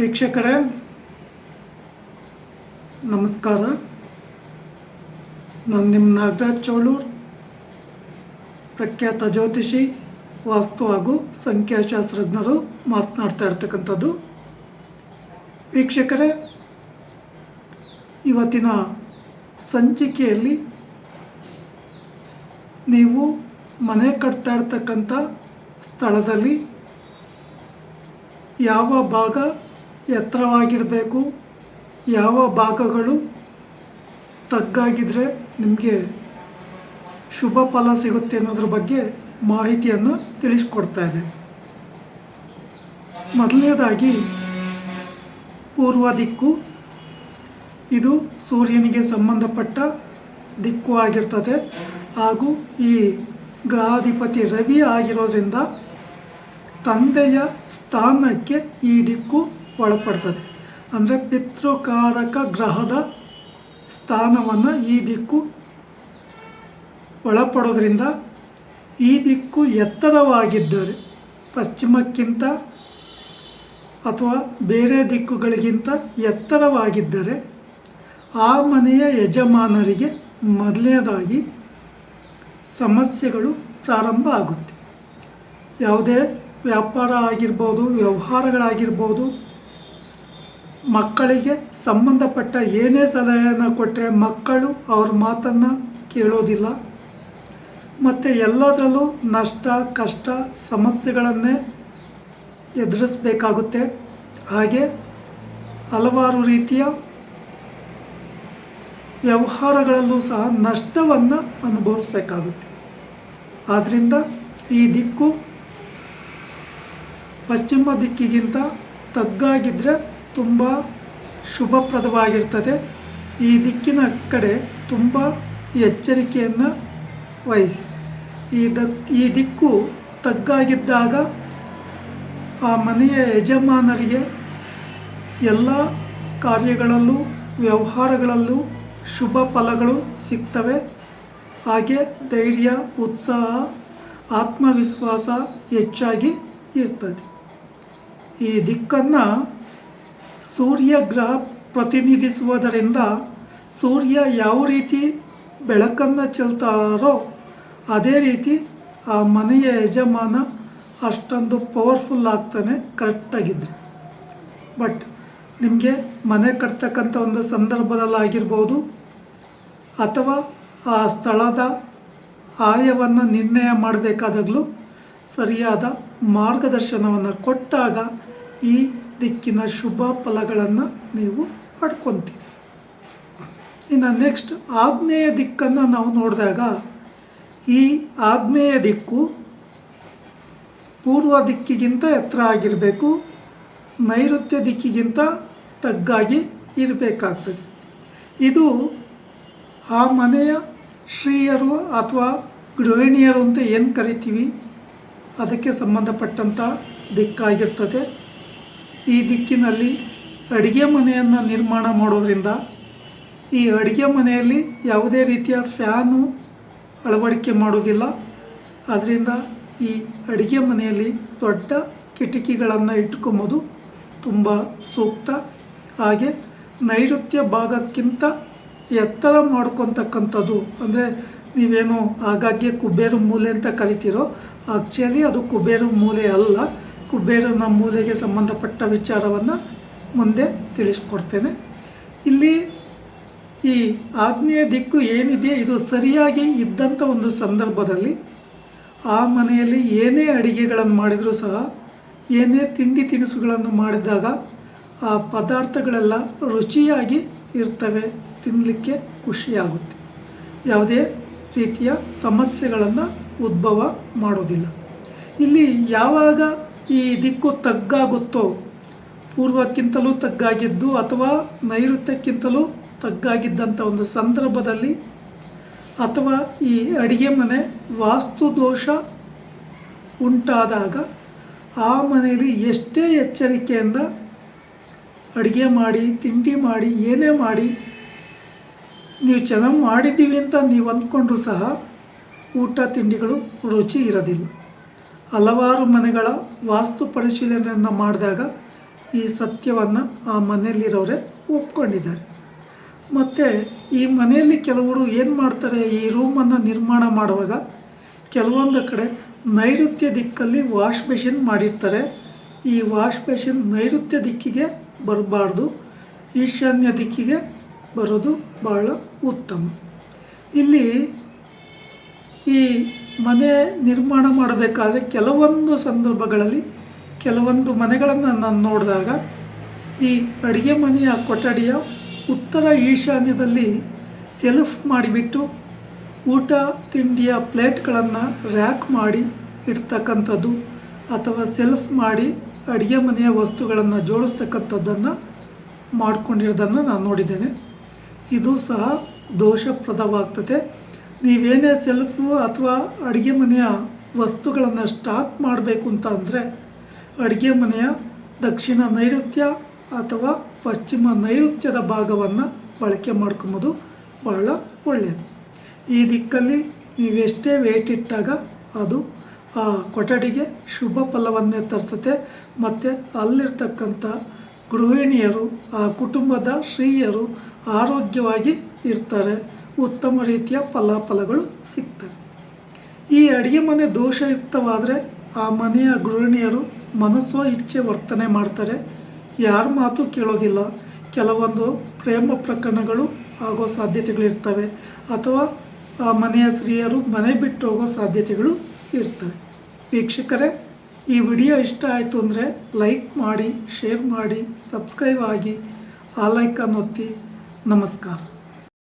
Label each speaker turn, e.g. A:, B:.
A: ವೀಕ್ಷಕರೇ, ನಮಸ್ಕಾರ. ನಾನು ನಿಮ್ಮ ನಾಗರಾಜ್ ಚೌಳೂರ್, ಪ್ರಖ್ಯಾತ ಜ್ಯೋತಿಷಿ, ವಾಸ್ತು ಹಾಗೂ ಸಂಖ್ಯಾಶಾಸ್ತ್ರಜ್ಞರು ಮಾತನಾಡ್ತಾ ಇರ್ತಕ್ಕಂಥದ್ದು. ವೀಕ್ಷಕರೇ, ಇವತ್ತಿನ ಸಂಚಿಕೆಯಲ್ಲಿ ನೀವು ಮನೆ ಕಟ್ತಾ ಇರ್ತಕ್ಕಂಥ ಸ್ಥಳದಲ್ಲಿ ಯಾವ ಭಾಗ ಎತ್ತರವಾಗಿರಬೇಕು. ಯಾವ ಭಾಗಗಳು ತಗ್ಗಾಗಿದ್ದರೆ ನಿಮಗೆ ಶುಭ ಫಲ ಸಿಗುತ್ತೆ ಅನ್ನೋದ್ರ ಬಗ್ಗೆ ಮಾಹಿತಿಯನ್ನು ತಿಳಿಸ್ಕೊಡ್ತಾ ಇದೆ. ಮೊದಲನೇದಾಗಿ ಪೂರ್ವ ದಿಕ್ಕು. ಇದು ಸೂರ್ಯನಿಗೆ ಸಂಬಂಧಪಟ್ಟ ದಿಕ್ಕು ಆಗಿರ್ತದೆ. ಹಾಗೂ ಈ ಗ್ರಹಾಧಿಪತಿ ರವಿ ಆಗಿರೋದ್ರಿಂದ ತಂದೆಯ ಸ್ಥಾನಕ್ಕೆ ಈ ದಿಕ್ಕು ಒಳಪಡ್ತದೆ. ಅಂದರೆ ಪಿತೃಕಾರಕ ಗ್ರಹದ ಸ್ಥಾನವನ್ನು ಈ ದಿಕ್ಕು ಒಳಪಡೋದ್ರಿಂದ ಈ ದಿಕ್ಕು ಎತ್ತರವಾಗಿದ್ದರೆ ಪಶ್ಚಿಮಕ್ಕಿಂತ ಅಥವಾ ಬೇರೆ ದಿಕ್ಕುಗಳಿಗಿಂತ ಎತ್ತರವಾಗಿದ್ದರೆ ಆ ಮನೆಯ ಯಜಮಾನರಿಗೆ ಮೊದಲನೇದಾಗಿ ಸಮಸ್ಯೆಗಳು ಪ್ರಾರಂಭ ಆಗುತ್ತೆ. ಯಾವುದೇ ವ್ಯಾಪಾರ ಆಗಿರ್ಬೋದು, ವ್ಯವಹಾರಗಳಾಗಿರ್ಬೋದು ಮಕ್ಕಳಿಗೆ ಸಂಬಂಧಪಟ್ಟ ಏನೇ ಸಲಹೆಯನ್ನು ಕೊಟ್ಟರೆ ಮಕ್ಕಳು ಅವ್ರ ಮಾತನ್ನು ಕೇಳೋದಿಲ್ಲ. ಮತ್ತು ಎಲ್ಲದರಲ್ಲೂ ನಷ್ಟ, ಕಷ್ಟ, ಸಮಸ್ಯೆಗಳನ್ನೇ ಎದುರಿಸಬೇಕಾಗುತ್ತೆ. ಹಾಗೆ ಹಲವಾರು ರೀತಿಯ ವ್ಯವಹಾರಗಳಲ್ಲೂ ಸಹ ನಷ್ಟವನ್ನು ಅನುಭವಿಸ್ಬೇಕಾಗುತ್ತೆ. ಆದ್ದರಿಂದ ಈ ದಿಕ್ಕು ಪಶ್ಚಿಮ ದಿಕ್ಕಿಗಿಂತ ತಗ್ಗಾಗಿದ್ದರೆ ತುಂಬ ಶುಭಪ್ರದವಾಗಿರ್ತದೆ. ಈ ದಿಕ್ಕಿನ ಕಡೆ ತುಂಬ ಎಚ್ಚರಿಕೆಯನ್ನು ವಹಿಸಿ. ಈ ದಕ್, ಈ ದಿಕ್ಕು ತಗ್ಗಾಗಿದ್ದಾಗ ಆ ಮನೆಯ ಯಜಮಾನರಿಗೆ ಎಲ್ಲ ಕಾರ್ಯಗಳಲ್ಲೂ, ವ್ಯವಹಾರಗಳಲ್ಲೂ ಶುಭ ಫಲಗಳು ಸಿಗ್ತವೆ. ಹಾಗೆ ಧೈರ್ಯ, ಉತ್ಸಾಹ, ಆತ್ಮವಿಶ್ವಾಸ ಹೆಚ್ಚಾಗಿ ಇರ್ತದೆ. ಈ ದಿಕ್ಕನ್ನು ಸೂರ್ಯ ಗ್ರಹ ಪ್ರತಿನಿಧಿಸುವುದರಿಂದ ಸೂರ್ಯ ಯಾವ ರೀತಿ ಬೆಳಕನ್ನು ಚೆಲ್ತಾರೋ ಅದೇ ರೀತಿ ಆ ಮನೆಯ ಯಜಮಾನ ಅಷ್ಟೊಂದು ಪವರ್ಫುಲ್ ಆಗ್ತಾನೆ ಕರೆಕ್ಟಾಗಿದ್ದರೆ ಬಟ್ ನಿಮಗೆ ಮನೆ ಕಟ್ತಕ್ಕಂಥ ಒಂದು ಸಂದರ್ಭದಲ್ಲಾಗಿರ್ಬೋದು ಅಥವಾ ಆ ಸ್ಥಳದ ಆಯವನ್ನು ನಿರ್ಣಯ ಮಾಡಬೇಕಾದಾಗಲೂ ಸರಿಯಾದ ಮಾರ್ಗದರ್ಶನವನ್ನು ಕೊಟ್ಟಾಗ ಈ ದಿಕ್ಕಿನ ಶುಭ ಫಲಗಳನ್ನು ನೀವು ಪಡ್ಕೊತೀರಿ. ಇನ್ನು ನೆಕ್ಸ್ಟ್ ಆಗ್ನೇಯ ದಿಕ್ಕನ್ನು ನಾವು ನೋಡಿದಾಗ, ಈ ಆಗ್ನೇಯ ದಿಕ್ಕು ಪೂರ್ವ ದಿಕ್ಕಿಗಿಂತ ಎತ್ತರ ಆಗಿರಬೇಕು, ನೈಋತ್ಯ ದಿಕ್ಕಿಗಿಂತ ತಗ್ಗಾಗಿ ಇರಬೇಕಾಗ್ತದೆ. ಇದು ಆ ಮನೆಯ ಶ್ರೀಯರು ಅಥವಾ ಗೃಹಿಣಿಯರು ಅಂತ ಏನು ಕರಿತೀವಿ? ಅದಕ್ಕೆ ಸಂಬಂಧಪಟ್ಟಂಥ ದಿಕ್ಕಾಗಿರ್ತದೆ. ಈ ದಿಕ್ಕಿನಲ್ಲಿ ಅಡುಗೆ ಮನೆಯನ್ನು ನಿರ್ಮಾಣ ಮಾಡೋದ್ರಿಂದ ಈ ಅಡುಗೆ ಮನೆಯಲ್ಲಿ ಯಾವುದೇ ರೀತಿಯ ಫ್ಯಾನು ಅಳವಡಿಕೆ ಮಾಡೋದಿಲ್ಲ. ಅದರಿಂದ ಈ ಅಡುಗೆ ಮನೆಯಲ್ಲಿ ದೊಡ್ಡ ಕಿಟಕಿಗಳನ್ನು ಇಟ್ಕೊಂಬೋದು ತುಂಬ ಸೂಕ್ತ. ಹಾಗೆ ನೈಋತ್ಯ ಭಾಗಕ್ಕಿಂತ ಎತ್ತರ ಮಾಡ್ಕೊತಕ್ಕಂಥದ್ದು, ಅಂದರೆ ನೀವೇನು ಆಗಾಗ್ಗೆ ಕುಬೇರು ಮೂಲೆ ಅಂತ ಕರಿತೀರೋ ಆ್ಯಕ್ಚುಲಿ ಅದು ಕುಬೇರು ಮೂಲೆ ಅಲ್ಲ. ಕುಬೇರನ ಮೂಲೆಗೆ ಸಂಬಂಧಪಟ್ಟ ವಿಚಾರವನ್ನು ಮುಂದೆ ತಿಳಿಸ್ಕೊಡ್ತೇನೆ. ಇಲ್ಲಿ ಈ ಆಗ್ನೇಯ ದಿಕ್ಕು ಏನಿದೆ, ಇದು ಸರಿಯಾಗಿ ಇದ್ದಂಥ ಒಂದು ಸಂದರ್ಭದಲ್ಲಿ ಆ ಮನೆಯಲ್ಲಿ ಏನೇ ಅಡಿಗೆಗಳನ್ನು ಮಾಡಿದರೂ ಸಹ, ಏನೇ ತಿಂಡಿ ತಿನಿಸುಗಳನ್ನು ಮಾಡಿದಾಗ ಆ ಪದಾರ್ಥಗಳೆಲ್ಲ ರುಚಿಯಾಗಿ ಇರ್ತವೆ ತಿನ್ನಲಿಕ್ಕೆ ಖುಷಿಯಾಗುತ್ತೆ. ಯಾವುದೇ ರೀತಿಯ ಸಮಸ್ಯೆಗಳನ್ನು ಉದ್ಭವ ಮಾಡೋದಿಲ್ಲ. ಇಲ್ಲಿ ಯಾವಾಗ ಈ ದಿಕ್ಕು ತಗ್ಗಾಗುತ್ತೋ? ಪೂರ್ವಕ್ಕಿಂತಲೂ ತಗ್ಗಾಗಿದ್ದು ಅಥವಾ ನೈಋತ್ಯಕ್ಕಿಂತಲೂ ತಗ್ಗಾಗಿದ್ದಂಥ ಒಂದು ಸಂದರ್ಭದಲ್ಲಿ ಅಥವಾ ಈ ಅಡಿಗೆ ಮನೆ ವಾಸ್ತು ದೋಷ ಉಂಟಾದಾಗ ಆ ಮನೆಯಲ್ಲಿ ಎಷ್ಟೇ ಎಚ್ಚರಿಕೆಯಿಂದ ಅಡುಗೆ ಮಾಡಿ, ತಿಂಡಿ ಮಾಡಿ, ಏನೇ ಮಾಡಿ, ನೀವು ಚೆನ್ನಾಗಿ ಮಾಡಿದ್ದೀವಿ ಅಂತ ನೀವು ಅಂದ್ಕೊಂಡ್ರೂ ಸಹ ಊಟ, ತಿಂಡಿಗಳು ರುಚಿ ಇರೋದಿಲ್ಲ. ಹಲವಾರು ಮನೆಗಳ ವಾಸ್ತು ಪರಿಶೀಲನೆಯನ್ನು ಮಾಡಿದಾಗ ಈ ಸತ್ಯವನ್ನು ಆ ಮನೆಯಲ್ಲಿರೋರೆ ಒಪ್ಕೊಂಡಿದ್ದಾರೆ. ಮತ್ತು ಈ ಮನೆಯಲ್ಲಿ ಕೆಲವರು ಏನು ಮಾಡ್ತಾರೆ? ಈ ರೂಮನ್ನು ನಿರ್ಮಾಣ ಮಾಡುವಾಗ ಕೆಲವೊಂದು ಕಡೆ ನೈಋತ್ಯ ದಿಕ್ಕಲ್ಲಿ ವಾಶ್ ಮೆಷಿನ್ ಮಾಡಿರ್ತಾರೆ. ಈ ವಾಶ್ ಮೆಷಿನ್ ನೈಋತ್ಯ ದಿಕ್ಕಿಗೆ ಬರಬಾರ್ದು, ಈಶಾನ್ಯ ದಿಕ್ಕಿಗೆ ಬರೋದು ಬಹಳ ಉತ್ತಮ. ಇಲ್ಲಿ ಈ ಮನೆ ನಿರ್ಮಾಣ ಮಾಡಬೇಕಾದ್ರೆ ಕೆಲವೊಂದು ಸಂದರ್ಭಗಳಲ್ಲಿ ಕೆಲವೊಂದು ಮನೆಗಳನ್ನು ನಾನು ನೋಡಿದಾಗ ಈ ಅಡುಗೆ ಮನೆಯ ಕೊಠಡಿಯ ಉತ್ತರ ಈಶಾನ್ಯದಲ್ಲಿ ಸೆಲ್ಫ್ ಮಾಡಿಬಿಟ್ಟು ಊಟ ತಿಂಡಿಯ ಪ್ಲೇಟ್ಗಳನ್ನು ರ್ಯಾಕ್ ಮಾಡಿ ಇಡ್ತಕ್ಕಂಥದ್ದು ಅಥವಾ ಸೆಲ್ಫ್ ಮಾಡಿ ಅಡುಗೆ ಮನೆಯ ವಸ್ತುಗಳನ್ನು ಜೋಡಿಸ್ತಕ್ಕಂಥದ್ದನ್ನು ಮಾಡಿಕೊಂಡಿರೋದನ್ನು ನಾನು ನೋಡಿದ್ದೇನೆ. ಇದು ಸಹ ದೋಷಪ್ರದವಾಗ್ತದೆ. ನೀವೇನೇ ಸೆಲ್ಫು ಅಥವಾ ಅಡುಗೆ ಮನೆಯ ವಸ್ತುಗಳನ್ನು ಸ್ಟಾಕ್ ಮಾಡಬೇಕು ಅಂತ ಅಂದರೆ ಅಡುಗೆ ಮನೆಯ ದಕ್ಷಿಣ ನೈಋತ್ಯ ಅಥವಾ ಪಶ್ಚಿಮ ನೈಋತ್ಯದ ಭಾಗವನ್ನು ಬಳಕೆ ಮಾಡ್ಕೊಂಬೋದು ಬಹಳ ಒಳ್ಳೆಯದು ಈ ದಿಕ್ಕಲ್ಲಿ ನೀವೆಷ್ಟೇ ವೇಟ್ ಇಟ್ಟಾಗ ಅದು ಆ ಕೊಠಡಿಗೆ ಶುಭ ಫಲವನ್ನೇ ತರ್ತತೆ ಮತ್ತು ಅಲ್ಲಿರ್ತಕ್ಕಂಥ ಗೃಹಿಣಿಯರು, ಆ ಕುಟುಂಬದ ಸ್ತ್ರೀಯರು ಆರೋಗ್ಯವಾಗಿ ಇರ್ತಾರೆ. ಉತ್ತಮ ರೀತಿಯ ಫಲಾಫಲಗಳು ಸಿಗ್ತವೆ. ಈ ಅಡುಗೆ ಮನೆ ದೋಷಯುಕ್ತವಾದರೆ ಆ ಮನೆಯ ಗೃಹಿಣಿಯರು ಮನಸ್ಸೋ ಇಚ್ಛೆ ವರ್ತನೆ ಮಾಡ್ತಾರೆ. ಯಾರ ಮಾತು ಕೇಳೋದಿಲ್ಲ. ಕೆಲವೊಂದು ಪ್ರೇಮ ಪ್ರಕರಣಗಳು ಆಗೋ ಸಾಧ್ಯತೆಗಳಿರ್ತವೆ ಅಥವಾ ಆ ಮನೆಯ ಸ್ತ್ರೀಯರು ಮನೆ ಬಿಟ್ಟು ಹೋಗೋ ಸಾಧ್ಯತೆಗಳು ಇರ್ತವೆ. ವೀಕ್ಷಕರೇ, ಈ ವಿಡಿಯೋ ಇಷ್ಟ ಆಯಿತು ಅಂದರೆ ಲೈಕ್ ಮಾಡಿ, ಶೇರ್ ಮಾಡಿ, ಸಬ್ಸ್ಕ್ರೈಬ್ ಆಗಿ, ಆ ಲೈಕನ್ನು ಒತ್ತಿ. ನಮಸ್ಕಾರ.